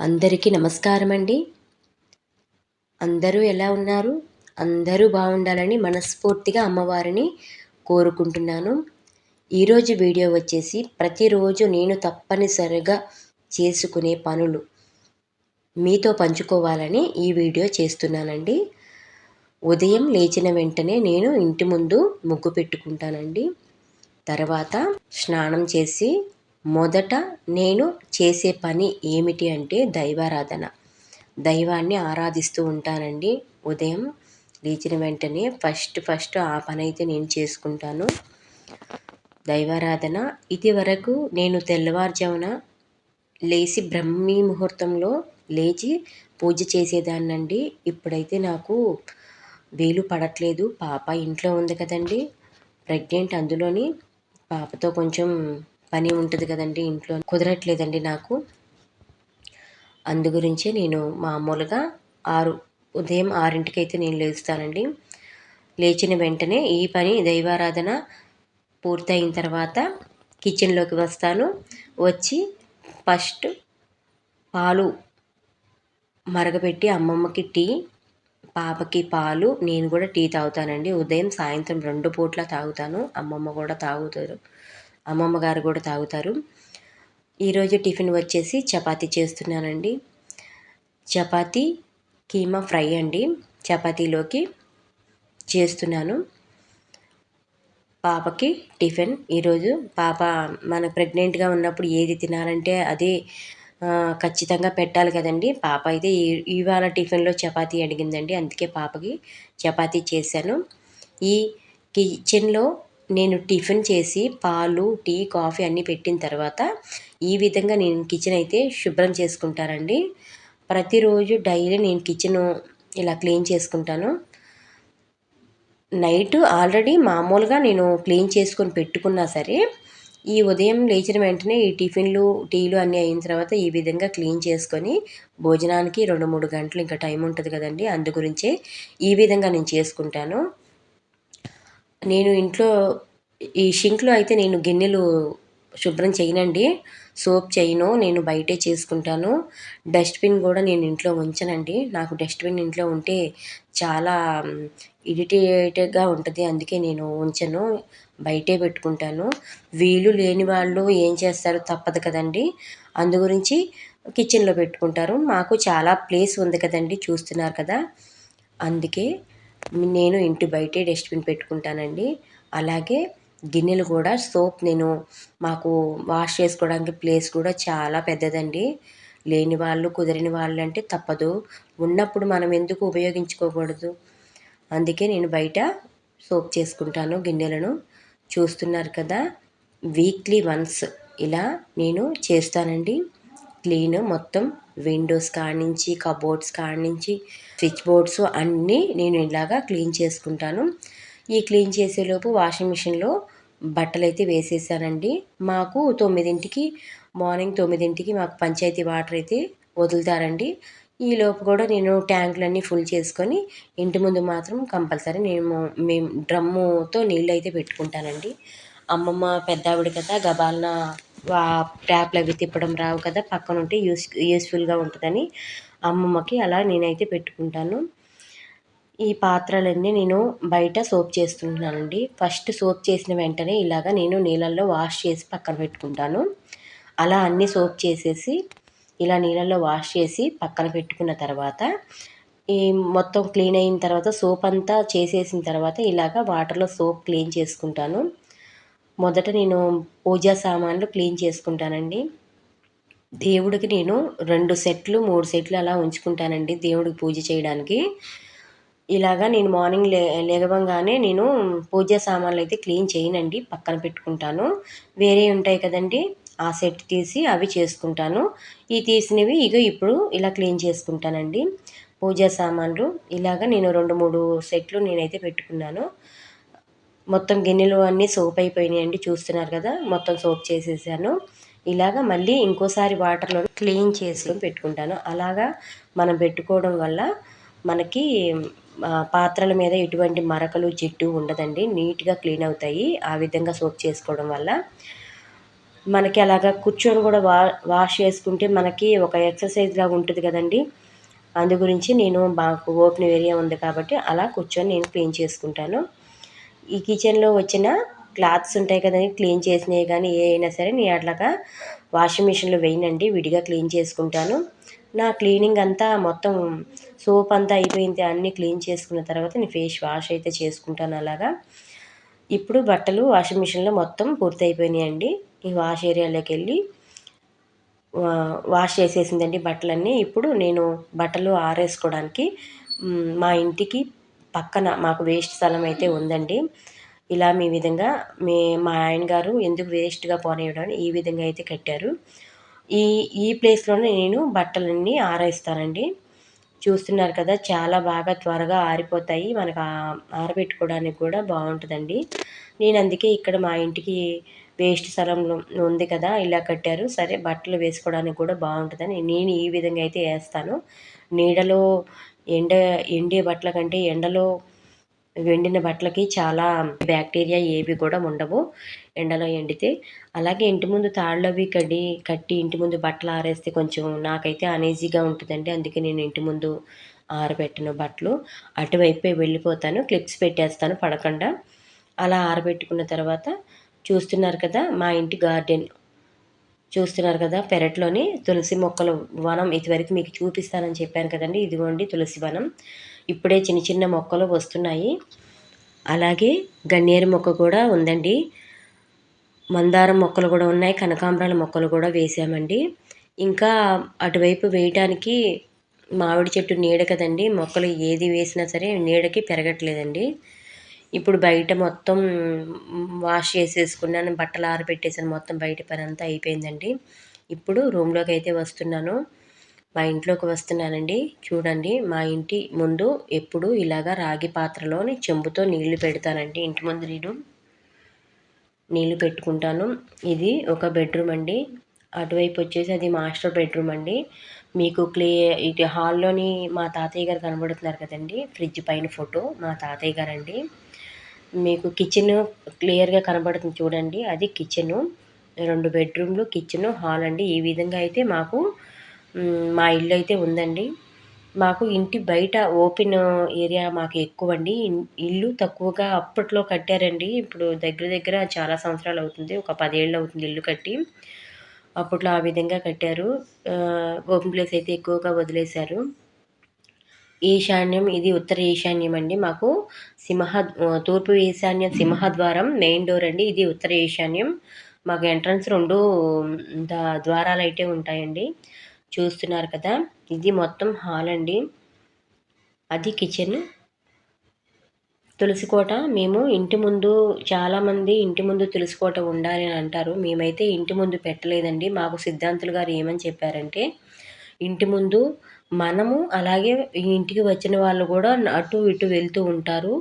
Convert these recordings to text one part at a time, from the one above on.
అందరికీ నమస్కారం అండి అందరూ ఎలా ఉన్నారు? అందరూ బాగుండాలని మనస్ఫూర్తిగా అమ్మవారిని కోరుకుంటున్నాను. ఈరోజు వీడియో వచ్చేసి ప్రతిరోజు నేను తప్పనిసరిగా చేసుకునే పనులు మీతో పంచుకోవాలని ఈ వీడియో చేస్తున్నానండి. ఉదయం లేచిన వెంటనే నేను ఇంటి ముందు ముగ్గు పెట్టుకుంటానండి. తర్వాత స్నానం చేసి మొదట నేను చేసే పని ఏమిటి అంటే దైవారాధన. దైవాన్ని ఆరాధిస్తూ ఉంటానండి. ఉదయం లేచిన వెంటనే ఫస్ట్ ఫస్ట్ ఆ పని అయితే నేను చేసుకుంటాను. దైవారాధన. ఇది వరకు నేను తెల్లవారుజామున లేచి బ్రహ్మీ ముహూర్తంలో లేచి పూజ చేసేదాన్నండి. ఇప్పుడైతే నాకు వీలు పడట్లేదు. పాప ఇంట్లో ఉంది కదండి. ప్రెగ్నెంట్ అందులోని పాపతో కొంచెం పని ఉంటుంది కదండి ఇంట్లో. కుదరట్లేదండి నాకు. అందు గురించే నేను మామూలుగా ఆరు ఉదయం ఆరింటికి అయితే నేను లేస్తానండి. లేచిన వెంటనే ఈ పని దైవారాధన పూర్తయిన తర్వాత కిచెన్లోకి వస్తాను. వచ్చి ఫస్ట్ పాలు మరగపెట్టి అమ్మమ్మకి టీ పాపకి పాలు నేను కూడా టీ తాగుతానండి. ఉదయం సాయంత్రం రెండు పూట్ల తాగుతాను. అమ్మమ్మ కూడా తాగుతారు. అమ్మమ్మ గారు కూడా తాగుతారు. ఈరోజు టిఫిన్ వచ్చేసి చపాతీ చేస్తున్నానండి. చపాతీ కీమా ఫ్రై అండి. చపాతీలోకి చేస్తున్నాను. పాపకి టిఫిన్. ఈరోజు పాప మన ప్రెగ్నెంట్గా ఉన్నప్పుడు ఏది తినాలంటే అదే ఖచ్చితంగా పెట్టాలి కదండి. పాప అయితే ఇవాళ టిఫిన్లో చపాతీ అడిగిందండి. అందుకే పాపకి చపాతీ చేశాను. ఈ కిచెన్లో నేను టిఫిన్ చేసి పాలు టీ కాఫీ అన్నీ పెట్టిన తర్వాత ఈ విధంగా నేను కిచెన్ అయితే శుభ్రం చేసుకుంటానండి. ప్రతిరోజు డైలీ నేను కిచెన్ ఇలా క్లీన్ చేసుకుంటాను. నైట్ ఆల్రెడీ మామూలుగా నేను క్లీన్ చేసుకొని పెట్టుకున్నా సరే ఈ ఉదయం లేచిన వెంటనే ఈ టిఫిన్లు టీలు అన్నీ అయిన తర్వాత ఈ విధంగా క్లీన్ చేసుకొని భోజనానికి రెండు మూడు గంటలు ఇంకా టైం ఉంటుంది కదండి. అందు గురించే ఈ విధంగా నేను చేసుకుంటాను. నేను ఇంట్లో ఈ షింక్లో అయితే నేను గిన్నెలు శుభ్రం చేయనండి. సోప్ చేయను నేను బయటే చేసుకుంటాను. డస్ట్బిన్ కూడా నేను ఇంట్లో ఉంచనండి. నాకు డస్ట్బిన్ ఇంట్లో ఉంటే చాలా ఇరిటేటెడ్గా ఉంటుంది. అందుకే నేను ఉంచను బయటే పెట్టుకుంటాను. వీలు లేని వాళ్ళు ఏం చేస్తారు తప్పదు కదండి. అందు గురించి కిచెన్లో పెట్టుకుంటారు. మాకు చాలా ప్లేస్ ఉంది కదండి చూస్తున్నారు కదా. అందుకే నేను ఇంటి బయటే డస్ట్బిన్ పెట్టుకుంటానండి. అలాగే గిన్నెలు కూడా సోప్ నేను మాకు వాష్ చేసుకోవడానికి ప్లేస్ కూడా చాలా పెద్దదండి. లేని వాళ్ళు కుదిరిన వాళ్ళు అంటే తప్పదు. ఉన్నప్పుడు మనం ఎందుకు ఉపయోగించుకోకూడదు? అందుకే నేను బయట సోప్ చేసుకుంటాను గిన్నెలను. చూస్తున్నారు కదా వీక్లీ వన్స్ ఇలా నేను చేస్తానండి. క్లీన్ మొత్తం విండోస్ కానించి కబోర్డ్స్ కానించి స్విచ్ బోర్డ్స్ అన్నీ నేను ఇలాగా క్లీన్ చేసుకుంటాను. ఈ క్లీన్ చేసేలోపు వాషింగ్ మిషన్లో బట్టలు అయితే వేసేసానండి. మాకు తొమ్మిదింటికి మార్నింగ్ తొమ్మిదింటికి మాకు పంచాయతీ వాటర్ అయితే వదులుతారండి. ఈ లోపు కూడా నేను ట్యాంకులన్నీ ఫుల్ చేసుకొని ఇంటి ముందు మాత్రం కంపల్సరీ నేను మేము డ్రమ్ముతో నీళ్ళు అయితే పెట్టుకుంటానండి. అమ్మమ్మ పెద్దావిడ కదా గబాలన ట్యాప్లు అవి తిప్పడం రావు కదా పక్కన ఉంటే యూస్ యూస్ఫుల్గా ఉంటుందని అమ్మమ్మకి అలా నేనైతే పెట్టుకుంటాను. ఈ పాత్రలన్నీ నేను బయట సోప్ చేస్తున్నానండి. ఫస్ట్ సోప్ చేసిన వెంటనే ఇలాగ నేను నీళ్ళల్లో వాష్ చేసి పక్కన పెట్టుకుంటాను. అలా అన్నీ సోప్ చేసేసి ఇలా నీళ్ళల్లో వాష్ చేసి పక్కన పెట్టుకున్న తర్వాత ఈ మొత్తం క్లీన్ అయిన తర్వాత సోప్ అంతా చేసేసిన తర్వాత ఇలాగ వాటర్లో సోప్ క్లీన్ చేసుకుంటాను. మొదట నేను పూజా సామాన్లు క్లీన్ చేసుకుంటానండి. దేవుడికి నేను రెండు సెట్లు మూడు సెట్లు అలా ఉంచుకుంటానండి దేవుడికి పూజ చేయడానికి. ఇలాగా నేను మార్నింగ్ లే లేగవంగానే నేను పూజా సామాన్లు అయితే క్లీన్ చేయనండి పక్కన పెట్టుకుంటాను. వేరే ఉంటాయి కదండి ఆ సెట్ తీసి అవి చేసుకుంటాను. ఈ తీసినవి ఇక ఇప్పుడు ఇలా క్లీన్ చేసుకుంటానండి. పూజా సామాన్లు ఇలాగ నేను రెండు మూడు సెట్లు నేనైతే పెట్టుకున్నాను. మొత్తం గిన్నెలు అన్నీ సోప్ అయిపోయినాయండి చూస్తున్నారు కదా మొత్తం సోప్ చేసేసాను. ఇలాగ మళ్ళీ ఇంకోసారి వాటర్లో క్లీన్ చేసి పెట్టుకుంటాను. అలాగా మనం పెట్టుకోవడం వల్ల మనకి పాత్రల మీద ఎటువంటి మరకలు జిడ్డు ఉండదండి నీట్గా క్లీన్ అవుతాయి ఆ విధంగా సోప్ చేసుకోవడం వల్ల. మనకి అలాగా కూర్చొని కూడా వా వాష్ చేసుకుంటే మనకి ఒక ఎక్సర్సైజ్ లాగా ఉంటుంది కదండి. అందు గురించి నేను మాకు ఓపెన్ ఏరియా ఉంది కాబట్టి అలా కూర్చొని నేను క్లీన్ చేసుకుంటాను. ఈ కిచెన్లో వచ్చిన క్లాత్స్ ఉంటాయి కదండి క్లీన్ చేసినవి కానీ ఏ అయినా సరే నేను అట్లాగా వాషింగ్ మిషన్లో వేయనండి విడిగా క్లీన్ చేసుకుంటాను. నా క్లీనింగ్ అంతా మొత్తం సోప్ అంతా అయిపోయింది అన్నీ క్లీన్ చేసుకున్న తర్వాత నేను ఫేస్ వాష్ అయితే చేసుకుంటాను అలాగా. ఇప్పుడు బట్టలు వాషింగ్ మిషన్లో మొత్తం పూర్తి అయిపోయినాయండి ఈ వాష్ ఏరియాలోకి వెళ్ళి వాష్ చేసేసిందండి బట్టలన్నీ. ఇప్పుడు నేను బట్టలు ఆరేసుకోవడానికి మా ఇంటికి పక్కన మాకు వేస్ట్ స్థలం అయితే ఉందండి. ఇలా మీ విధంగా మీ మా ఆయన గారు ఎందుకు వేస్ట్గా పోనేయడం ఈ విధంగా అయితే కట్టారు. ఈ ఈ ప్లేస్లోనే నేను బట్టలన్నీ ఆరేస్తానండి. చూస్తున్నారు కదా చాలా బాగా త్వరగా ఆరిపోతాయి. మనకు ఆరబెట్టుకోవడానికి కూడా బాగుంటుందండి. నేను అందుకే ఇక్కడ మా ఇంటికి వేస్ట్ స్థలంలో ఉంది కదా ఇలా కట్టారు. సరే బట్టలు వేసుకోవడానికి కూడా బాగుంటుందని నేను ఈ విధంగా అయితే వేస్తాను. నీడలో ఎండ ఎండే బట్టల కంటే ఎండలో ఎండిన బట్టలకి చాలా బ్యాక్టీరియా ఏవి కూడా ఉండవు ఎండలో ఎండితే. అలాగే ఇంటి ముందు తాళ్ళవి కడి కట్టి ఇంటి ముందు బట్టలు ఆరేస్తే కొంచెం నాకైతే అనేజీగా ఉంటుందండి. అందుకే నేను ఇంటి ముందు ఆరబెట్టిన బట్టలు. అటువైపే వెళ్ళిపోతాను క్లిప్స్ పెట్టేస్తాను పడకుండా. అలా ఆరబెట్టుకున్న తర్వాత చూస్తున్నారు కదా మా ఇంటి గార్డెన్ చూస్తున్నారు కదా పెరట్లోని తులసి మొక్కలు వనం ఇదివరకు మీకు చూపిస్తానని చెప్పాను కదండి. ఇదిగోండి తులసి వనం. ఇప్పుడే చిన్న చిన్న మొక్కలు వస్తున్నాయి. అలాగే గన్నేరు మొక్క కూడా ఉందండి. మందారం మొక్కలు కూడా ఉన్నాయి. కనకాంబరాల మొక్కలు కూడా వేసామండి. ఇంకా అటువైపు వేయటానికి మామిడి చెట్టు నీడ కదండి. మొక్కలు ఏది వేసినా సరే నీడకి పెరగట్లేదండి. ఇప్పుడు బయట మొత్తం వాష్ చేసేసుకున్నాను బట్టలు ఆరబెట్టేసాను. మొత్తం బయట పని అంతా అయిపోయిందండి. ఇప్పుడు రూమ్లోకి అయితే వస్తున్నాను. మా ఇంట్లోకి వస్తున్నానండి. చూడండి మా ఇంటి ముందు ఎప్పుడు ఇలాగా రాగి పాత్రలోని చెంబుతో నీళ్ళు పెడతానండి. ఇంటి ముందు నేను నీళ్ళు పెట్టుకుంటాను. ఇది ఒక బెడ్రూమ్ అండి. అటువైపు వచ్చేసి అది మాస్టర్ బెడ్రూమ్ అండి. మీకు క్లే ఇది హాల్లోని మా తాతయ్య గారు కనబడుతున్నారు కదండి. ఫ్రిడ్జ్ పైన ఫోటో మా తాతయ్య గారు అండి మీకు కిచెన్ క్లియర్గా కనబడుతుంది చూడండి. అది కిచెను రెండు బెడ్రూమ్లు కిచెను హాల్ అండి. ఈ విధంగా అయితే మాకు మా ఇల్లు అయితే ఉందండి. మాకు ఇంటి బయట ఓపెన్ ఏరియా మాకు ఎక్కువ అండి ఇల్లు తక్కువగా అప్పట్లో కట్టారండి. ఇప్పుడు దగ్గర దగ్గర చాలా సంవత్సరాలు అవుతుంది. ఒక పదేళ్ళు అవుతుంది ఇల్లు కట్టి. అప్పట్లో ఆ విధంగా కట్టారు. ఓపెన్ ప్లేస్ అయితే ఎక్కువగా వదిలేశారు. ఈశాన్యం ఇది ఉత్తర ఈశాన్యం అండి. మాకు సింహ తూర్పు ఈశాన్యం సింహద్వారం మెయిన్ డోర్ అండి. ఇది ఉత్తర ఈశాన్యం. మాకు ఎంట్రన్స్ రెండు ద్వారాలు అయితే ఉంటాయండి. చూస్తున్నారు కదా ఇది మొత్తం హాల్ అండి. అది కిచెన్. తులసికోట మేము ఇంటి ముందు చాలామంది ఇంటి ముందు తులసికోట ఉండాలి అని అంటారు. మేమైతే ఇంటి ముందు పెట్టలేదండి. మాకు సిద్ధాంతులు గారు ఏమని చెప్పారంటే ఇంటి ముందు మనము అలాగే ఈ ఇంటికి వచ్చిన వాళ్ళు కూడా అటు ఇటు వెళ్తూ ఉంటారు.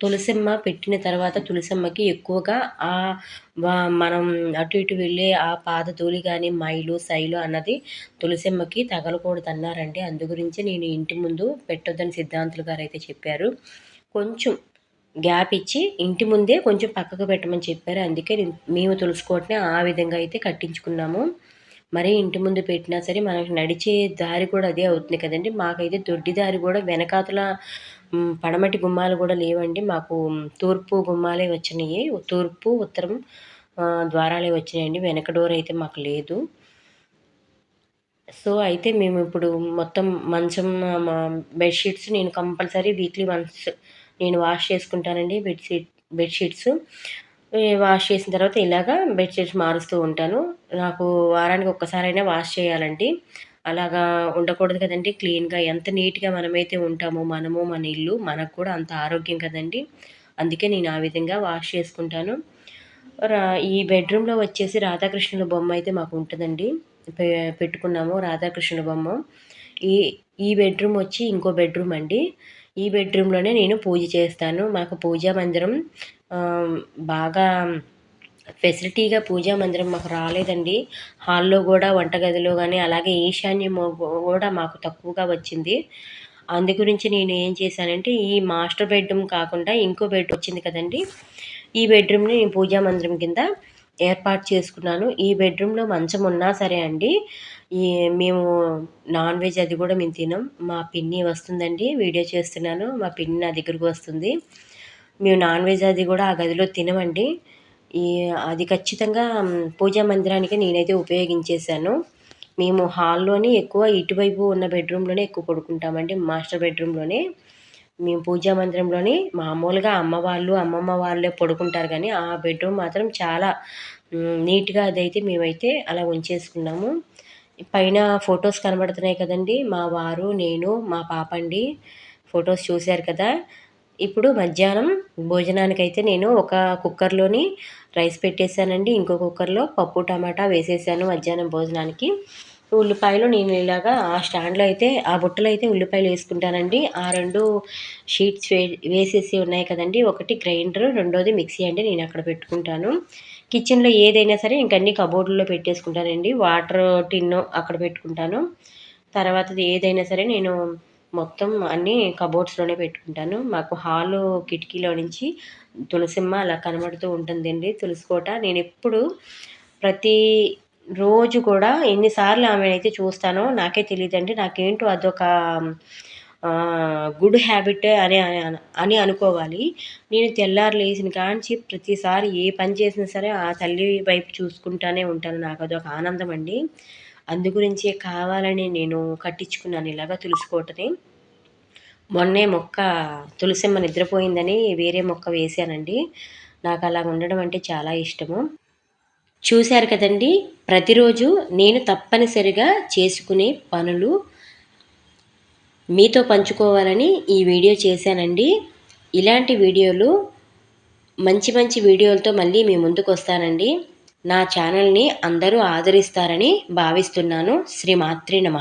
తులసమ్మ పెట్టిన తర్వాత తులసమ్మకి ఎక్కువగా ఆ మనం అటు ఇటు వెళ్ళే ఆ పాదధూళి కానీ మైలు శైలు అన్నది తులసమ్మకి తగలకూడదు అన్నారండి అందు గురించి నేను ఇంటి ముందు పెట్టొద్దని సిద్ధాంతులు గారు అయితే చెప్పారు. కొంచెం గ్యాప్ ఇచ్చి ఇంటి ముందే కొంచెం పక్కకు పెట్టమని చెప్పారు. అందుకే మేము తులుసుకోవటనే ఆ విధంగా అయితే కట్టించుకున్నాము. మరీ ఇంటి ముందు పెట్టినా సరే మనకి నడిచే దారి కూడా అదే అవుతుంది కదండి. మాకైతే దొడ్డి దారి కూడా వెనకాతల పడమటి గుమ్మాలు కూడా లేవండి. మాకు తూర్పు గుమ్మాలే వచ్చినాయి. తూర్పు ఉత్తరం ద్వారాలే వచ్చినాయండి. వెనక డోర్ అయితే మాకు లేదు. సో అయితే మేము ఇప్పుడు మొత్తం మంచం బెడ్షీట్స్ నేను కంపల్సరీ వీక్లీ వన్స్ నేను వాష్ చేసుకుంటానండి. Bedsheet bedsheets. వాష్ చేసిన తర్వాత ఇలాగా బెడ్షీట్స్ మారుస్తూ ఉంటాను. నాకు వారానికి ఒక్కసారైనా వాష్ చేయాలండి. అలాగా ఉండకూడదు కదండి. క్లీన్గా ఎంత నీట్గా మనమైతే ఉంటామో మనము మన ఇల్లు మనకు కూడా అంత ఆరోగ్యం కదండి. అందుకే నేను ఆ విధంగా వాష్ చేసుకుంటాను. ఈ బెడ్రూమ్లో వచ్చేసి రాధాకృష్ణుల బొమ్మ అయితే మాకు ఉంటుందండి. పెట్టుకున్నాము రాధాకృష్ణుల బొమ్మ. ఈ ఈ బెడ్రూమ్ వచ్చి ఇంకో బెడ్రూమ్ అండి. ఈ బెడ్రూమ్లోనే నేను పూజ చేస్తాను. మాకు పూజా మందిరం బాగా ఫెసిలిటీగా పూజా మందిరం మాకు రాలేదండి. హాల్లో కూడా వంటగదిలో కానీ అలాగే ఈశాన్యం కూడా మాకు తక్కువగా వచ్చింది. అందు గురించి నేను ఏం చేశానంటే ఈ మాస్టర్ బెడ్రూమ్ కాకుండా ఇంకో బెడ్ వచ్చింది కదండి. ఈ బెడ్రూమ్ని నేను పూజా మందిరం కింద ఏర్పాటు చేసుకున్నాను. ఈ బెడ్రూమ్లో మంచం ఉన్నా సరే అండి ఈ మేము నాన్ వెజ్ అది కూడా మేము తినం. మా పిన్ని వస్తుందండి వీడియో చేస్తున్నాను. మా పిన్ని నా దగ్గరకు వస్తుంది. మేము నాన్ వెజ్ అది కూడా ఆ గదిలో తినమండి. ఈ అది ఖచ్చితంగా పూజా మందిరానికి నేనైతే ఉపయోగించేశాను. మేము హాల్లోనే ఎక్కువ ఇటువైపు ఉన్న బెడ్రూమ్లోనే ఎక్కువ పడుకుంటామండి మాస్టర్ బెడ్రూమ్లోనే. మేము పూజా మందిరంలోని మామూలుగా అమ్మ వాళ్ళు అమ్మమ్మ వాళ్ళే పడుకుంటారు కానీ ఆ బెడ్రూమ్ మాత్రం చాలా నీట్గా అదైతే మేమైతే అలా ఉంచేసుకున్నాము. పైన ఫొటోస్ కనబడుతున్నాయి కదండి మా వారు నేను మా పాప అండి. ఫొటోస్ చూశారు కదా ఇప్పుడు మధ్యాహ్నం భోజనానికైతే నేను ఒక కుక్కర్లోని రైస్ పెట్టేశానండి. ఇంకో కుక్కర్లో పప్పు టమాటా వేసేసాను మధ్యాహ్నం భోజనానికి. ఉల్లిపాయలు నేను ఇలాగా ఆ స్టాండ్లో అయితే ఆ బుట్టలో అయితే ఉల్లిపాయలు వేసుకుంటానండి. ఆ రెండు షీట్స్ వే వేసేసి ఉన్నాయి కదండి. ఒకటి గ్రైండర్ రెండోది మిక్సీ అండి నేను అక్కడ పెట్టుకుంటాను. కిచెన్లో ఏదైనా సరే ఇంకన్నీ కబోర్డులో పెట్టేసుకుంటానండి. వాటర్ టిన్ను అక్కడ పెట్టుకుంటాను. తర్వాతది ఏదైనా సరే నేను మొత్తం అన్నీ కబోర్డ్స్లోనే పెట్టుకుంటాను. మాకు హాలు కిటికీలో నుంచి తులసిమ్మ అలా కనబడుతూ ఉంటుందండి తులసికోట. నేను ఎప్పుడు ప్రతి రోజు కూడా ఎన్నిసార్లు ఆమె అయితే చూస్తానో నాకే తెలియదండి నాకేంటో అదొక గుడ్ హ్యాబిట్ అని అని అనుకోవాలి. నేను తెల్లారు లేచిన కాంచి ప్రతిసారి ఏ పని చేసినా సరే ఆ తల్లి వైపు చూసుకుంటానే ఉంటాను. నాకు అదొక ఆనందం అండి. అందు గురించే కావాలని నేను కట్టించుకున్నాను ఇలాగా తులుసుకోవటని మొన్నే మొక్క తులసిమ్మ నిద్రపోయిందని వేరే మొక్క వేసానండి నాకు అలా ఉండడం అంటే చాలా ఇష్టము. చూశారు కదండి ప్రతిరోజు నేను తప్పనిసరిగా చేసుకునే పనులు మీతో పంచుకోవాలని ఈ వీడియో చేశానండి. ఇలాంటి వీడియోలు మంచి మంచి వీడియోలతో మళ్ళీ మీ ముందుకు వస్తానండి నా ఛానల్ని అందరూ ఆదరిస్తారని భావిస్తున్నాను. శ్రీ మాత్రి నమ.